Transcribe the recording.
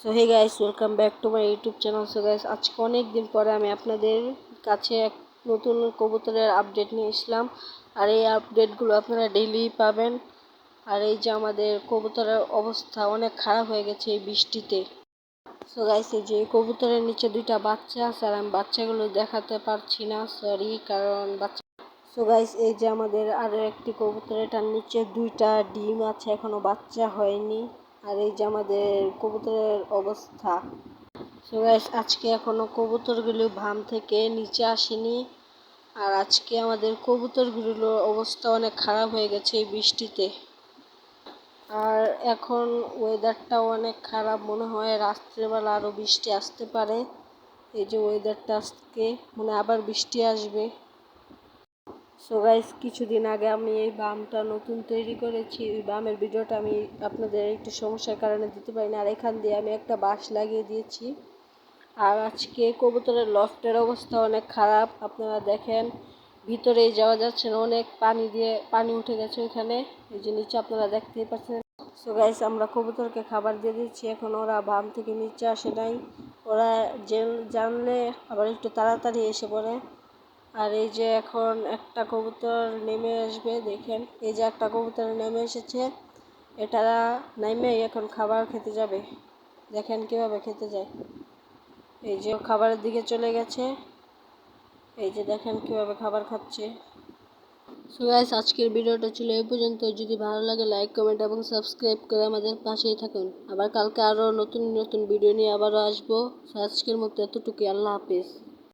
So hey guys welcome back to my YouTube channel so guys আজকে অনেক দিন পরে আমি আপনাদের কাছে এক নতুন কবুতরের আপডেট নিয়ে এসলাম আর এই আপডেটগুলো আপনারা ডেইলি পাবেন। আর এই যে আমাদের কবুতরের অবস্থা অনেক খারাপ হয়ে গেছে এই বৃষ্টিতে। সো গাইস এই যে কবুতরের নিচে দুইটা বাচ্চা আছে আর আমি বাচ্চাগুলো দেখাতে পারছি না সরি কারণ বাচ্চা সো গাইস এই যে আমাদের আরও একটি কবুতর, এটার নিচে দুইটা ডিম আছে, এখনও বাচ্চা হয়নি। আর এই যে আমাদের কবুতরের অবস্থা। আজকে এখনও কবুতরগুলো ভাম থেকে নিচে আসেনি। আর আজকে আমাদের কবুতরগুলোর অবস্থা অনেক খারাপ হয়ে গেছে এই বৃষ্টিতে। আর এখন ওয়েদারটাও অনেক খারাপ মনে হয়, রাত্রেবেলা আরও বৃষ্টি আসতে পারে। এই যে ওয়েদারটা আজকে মানে আবার বৃষ্টি আসবে। সো গাইস কিছুদিন আগে আমি এই বামটা নতুন তৈরি করেছি। ওই বামের ভিডিওটা আমি আপনাদের একটু সমস্যার কারণে দিতে পারি না। আর এখান দিয়ে আমি একটা বাঁশ লাগিয়ে দিয়েছি। আর আজকে কবুতরের লফটের অবস্থা অনেক খারাপ। আপনারা দেখেন, ভিতরে যাওয়া যাচ্ছে না। অনেক পানি দিয়ে পানি উঠে গেছে ওইখানে। এই যে নিচে আপনারা দেখতেই পাচ্ছেন। সো গাইস আমরা কবুতরকে খাবার দিয়ে দিচ্ছি এখন ওরা বাম থেকে নিচে আসে নাই। ওরা জানলে আবার একটু তাড়াতাড়ি এসে পড়ে। আর এই যে এখন একটা কবুতর নেমে আসবে, দেখেন। এই যে একটা কবুতর নেমে এসেছে, এটা নেমে এখন খাবার খেতে যাবে। দেখেন কীভাবে খেতে যায়। এই যে খাবারের দিকে চলে গেছে। এই যে দেখেন কীভাবে খাবার খাচ্ছে। সো গাইস আজকের ভিডিওটা ছিল এই পর্যন্ত। যদি ভালো লাগে লাইক কমেন্ট এবং সাবস্ক্রাইব করে আমাদের পাশেই থাকুন। আবার কালকে আরও নতুন নতুন ভিডিও নিয়ে আবারও আসব। আজকের মতো এতটুকুই। আল্লাহ হাফিজ।